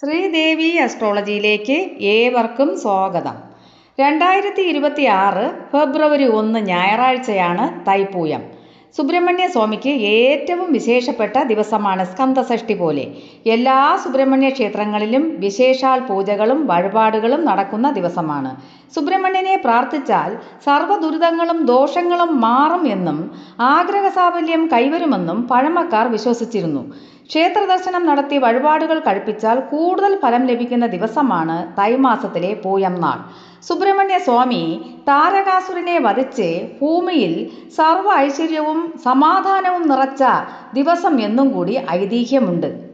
ശ്രീദേവി അസ്ട്രോളജിയിലേക്ക് ഏവർക്കും സ്വാഗതം. രണ്ടായിരത്തി ഇരുപത്തി ആറ് ഫെബ്രുവരി ഒന്ന് ഞായറാഴ്ചയാണ് തൈപ്പൂയം. സുബ്രഹ്മണ്യ സ്വാമിക്ക് ഏറ്റവും വിശേഷപ്പെട്ട ദിവസമാണ് സ്കന്ദഷഷ്ടി പോലെ. എല്ലാ സുബ്രഹ്മണ്യ ക്ഷേത്രങ്ങളിലും വിശേഷാൽ പൂജകളും വഴിപാടുകളും നടക്കുന്ന ദിവസമാണ്. സുബ്രഹ്മണ്യനെ പ്രാർത്ഥിച്ചാൽ സർവ ദുരിതങ്ങളും ദോഷങ്ങളും മാറും എന്നും ആഗ്രഹസാഫല്യം കൈവരുമെന്നും പഴമക്കാർ വിശ്വസിച്ചിരുന്നു. ക്ഷേത്ര ദർശനം നടത്തി വഴിപാടുകൾ കഴിപ്പിച്ചാൽ കൂടുതൽ ഫലം ലഭിക്കുന്ന ദിവസമാണ് തൈമാസത്തിലെ പൂയം നാൾ. സുബ്രഹ്മണ്യ സ്വാമി താരകാസുരനെ വധിച്ച് ഭൂമിയിൽ സർവ ഐശ്വര്യവും സമാധാനവും നിറച്ച ദിവസം എന്നും കൂടി ഐതിഹ്യമുണ്ട്.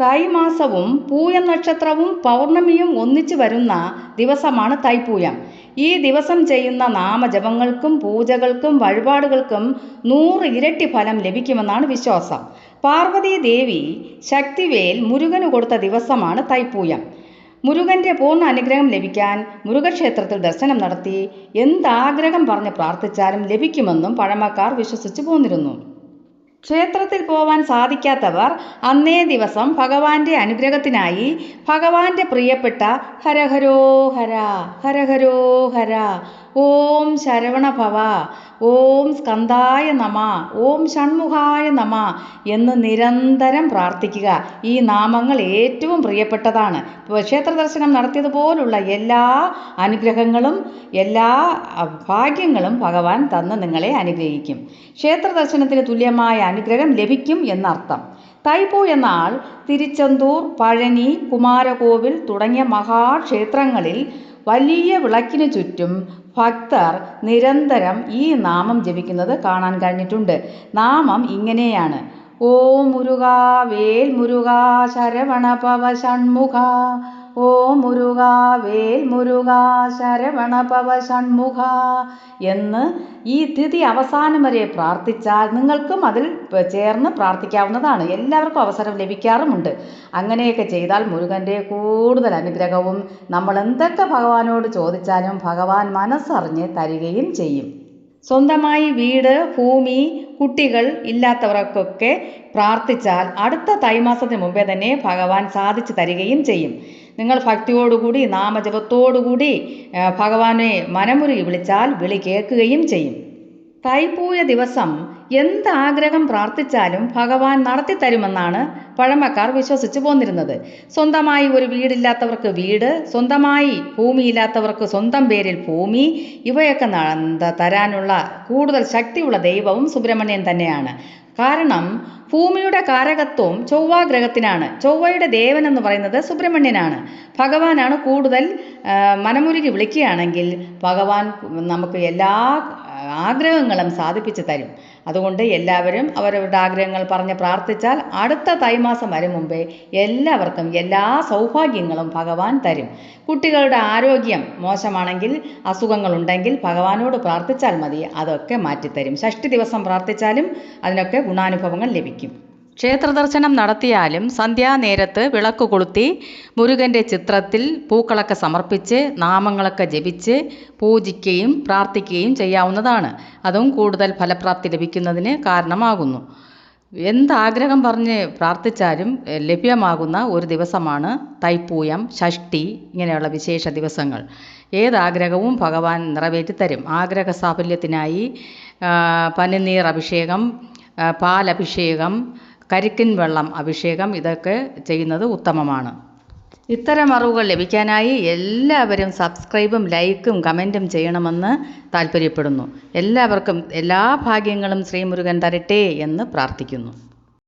തൈമാസവും പൂയം നക്ഷത്രവും പൗർണമിയും ഒന്നിച്ചു വരുന്ന ദിവസമാണ് തൈപ്പൂയം ഈ ദിവസം ചെയ്യുന്ന നാമജപങ്ങൾക്കും പൂജകൾക്കും വഴിപാടുകൾക്കും നൂറ് ഇരട്ടി ഫലം ലഭിക്കുമെന്നാണ് വിശ്വാസം. പാർവതീ ദേവി ശക്തിവേൽ മുരുകന് കൊടുത്ത ദിവസമാണ് തൈപ്പൂയം മുരുകന്റെ പൂർണ അനുഗ്രഹം ലഭിക്കാൻ മുരുകക്ഷേത്രത്തിൽ ദർശനം നടത്തി എന്താഗ്രഹം പറഞ്ഞ് പ്രാർത്ഥിച്ചാലും ലഭിക്കുമെന്നും പഴമക്കാർ വിശ്വസിച്ചു പോന്നിരുന്നു. ക്ഷേത്രത്തിൽ പോവാൻ സാധിക്കാത്തവർ അന്നേ ദിവസം ഭഗവാന്റെ അനുഗ്രഹത്തിനായി ഭഗവാന്റെ പ്രിയപ്പെട്ട ഹരഹരോ ഹര ഹരഹരോ ഹര. ഓം ശരവണ ഭവ ഓം സ്കന്ധായ നമ ഓം ഷൺമുഖായ നമ എന്ന് നിരന്തരം പ്രാർത്ഥിക്കുക. ഈ നാമങ്ങൾ ഏറ്റവും പ്രിയപ്പെട്ടതാണ്. ക്ഷേത്ര ദർശനം നടത്തിയതുപോലുള്ള എല്ലാ അനുഗ്രഹങ്ങളും എല്ലാ ഭാഗ്യങ്ങളും ഭഗവാൻ തന്ന് നിങ്ങളെ അനുഗ്രഹിക്കും. ക്ഷേത്ര ദർശനത്തിന് തുല്യമായ അനുഗ്രഹം ലഭിക്കും എന്നർത്ഥം. തൈപ്പൂ എന്ന ആൾ തിരുച്ചെന്തൂർ പഴനി കുമാരകോവിൽ തുടങ്ങിയ മഹാക്ഷേത്രങ്ങളിൽ വലിയ വിളക്കിനു ചുറ്റും ഭക്തർ നിരന്തരം ഈ നാമം ജപിക്കുന്നത് കാണാൻ കഴിഞ്ഞിട്ടുണ്ട്. നാമം ഇങ്ങനെയാണ്. ഓ മുരുക വേൽ മുരുക ശരവണ പവ ഷൺമുഖ ഓ മുരുക വേൽ മുരുക ശരവണ പവ ഷൺമുഖ എന്ന് ഈ തിഥി അവസാനം വരെ പ്രാർത്ഥിച്ചാൽ നിങ്ങൾക്കും അതിൽ ചേർന്ന് പ്രാർത്ഥിക്കാവുന്നതാണ്. എല്ലാവർക്കും അവസരം ലഭിക്കാറുമുണ്ട്. അങ്ങനെയൊക്കെ ചെയ്താൽ മുരുകന്റെ കൂടുതൽ അനുഗ്രഹവും നമ്മൾ എന്തൊക്കെ ഭഗവാനോട് ചോദിച്ചാലും ഭഗവാൻ മനസ്സറിഞ്ഞ് തരികയും ചെയ്യും. സ്വന്തമായി വീട് ഭൂമി കുട്ടികൾ ഇല്ലാത്തവർക്കൊക്കെ പ്രാർത്ഥിച്ചാൽ അടുത്ത തൈമാസത്തിന് മുമ്പേ തന്നെ ഭഗവാൻ സാധിച്ചു തരികയും ചെയ്യും. നിങ്ങൾ ഭക്തിയോടുകൂടി നാമജപത്തോടുകൂടി ഭഗവാനെ മനമുരുകി വിളിച്ചാൽ വിളി കേൾക്കുകയും ചെയ്യും. തൈപ്പൂയ ദിവസം എന്ത് ആഗ്രഹം പ്രാർത്ഥിച്ചാലും ഭഗവാൻ നടത്തിത്തരുമെന്നാണ് പഴമക്കാർ വിശ്വസിച്ചു പോന്നിരുന്നത്. സ്വന്തമായി ഒരു വീടില്ലാത്തവർക്ക് വീട് സ്വന്തമായി ഭൂമിയില്ലാത്തവർക്ക് സ്വന്തം പേരിൽ ഭൂമി ഇവയൊക്കെ തരാനുള്ള കൂടുതൽ ശക്തിയുള്ള ദൈവവും സുബ്രഹ്മണ്യൻ തന്നെയാണ്. കാരണം ഭൂമിയുടെ കാരകത്വം ചൊവ്വാഗ്രഹത്തിനാണ് ചൊവ്വയുടെ ദേവൻ എന്ന് പറയുന്നത് സുബ്രഹ്മണ്യനാണ്. ഭഗവാനാണ് കൂടുതൽ മനമുരുകി വിളിക്കുകയാണെങ്കിൽ ഭഗവാൻ നമുക്ക് എല്ലാ ആഗ്രഹങ്ങളും സാധിപ്പിച്ചു തരും. അതുകൊണ്ട് എല്ലാവരും അവരവരുടെ ആഗ്രഹങ്ങൾ പറഞ്ഞ് പ്രാർത്ഥിച്ചാൽ അടുത്ത തൈമാസം വരും മുമ്പേ എല്ലാവർക്കും എല്ലാ സൗഭാഗ്യങ്ങളും ഭഗവാൻ തരും. കുട്ടികളുടെ ആരോഗ്യം മോശമാണെങ്കിൽ അസുഖങ്ങളുണ്ടെങ്കിൽ ഭഗവാനോട് പ്രാർത്ഥിച്ചാൽ മതി. അതൊക്കെ മാറ്റിത്തരും. ഷഷ്ടി ദിവസം പ്രാർത്ഥിച്ചാലും അതിനൊക്കെ ഗുണാനുഭവങ്ങൾ ലഭിക്കും. ക്ഷേത്ര ദർശനം നടത്തിയാലും സന്ധ്യാനേരത്ത് വിളക്ക് കൊളുത്തി മുരുകന്റെ ചിത്രത്തിൽ പൂക്കളൊക്കെ സമർപ്പിച്ച് നാമങ്ങളൊക്കെ ജപിച്ച് പൂജിക്കുകയും പ്രാർത്ഥിക്കുകയും ചെയ്യാവുന്നതാണ്. അതും കൂടുതൽ ഫലപ്രാപ്തി ലഭിക്കുന്നതിന് കാരണമാകുന്നു. എന്താഗ്രഹം പറഞ്ഞ് പ്രാർത്ഥിച്ചാലും ലഭ്യമാകുന്ന ഒരു ദിവസമാണ് തൈപ്പൂയം ഷഷ്ടി ഇങ്ങനെയുള്ള വിശേഷ ദിവസങ്ങൾ. ഏതാഗ്രഹവും ഭഗവാൻ നിറവേറ്റിത്തരും. ആഗ്രഹ സാഫല്യത്തിനായി പനിനീർ അഭിഷേകം പാലഭിഷേകം കരിക്കിൻ വെള്ളം അഭിഷേകം ഇതൊക്കെ ചെയ്യുന്നത് ഉത്തമമാണ്. ഇത്തരം അറിവുകൾ ലഭിക്കാനായി എല്ലാവരും സബ്സ്ക്രൈബും ലൈക്കും കമന്റും ചെയ്യണമെന്ന് താല്പര്യപ്പെടുന്നു. എല്ലാവർക്കും എല്ലാ ഭാഗ്യങ്ങളും ശ്രീമുരുകൻ തരട്ടെ എന്ന് പ്രാർത്ഥിക്കുന്നു.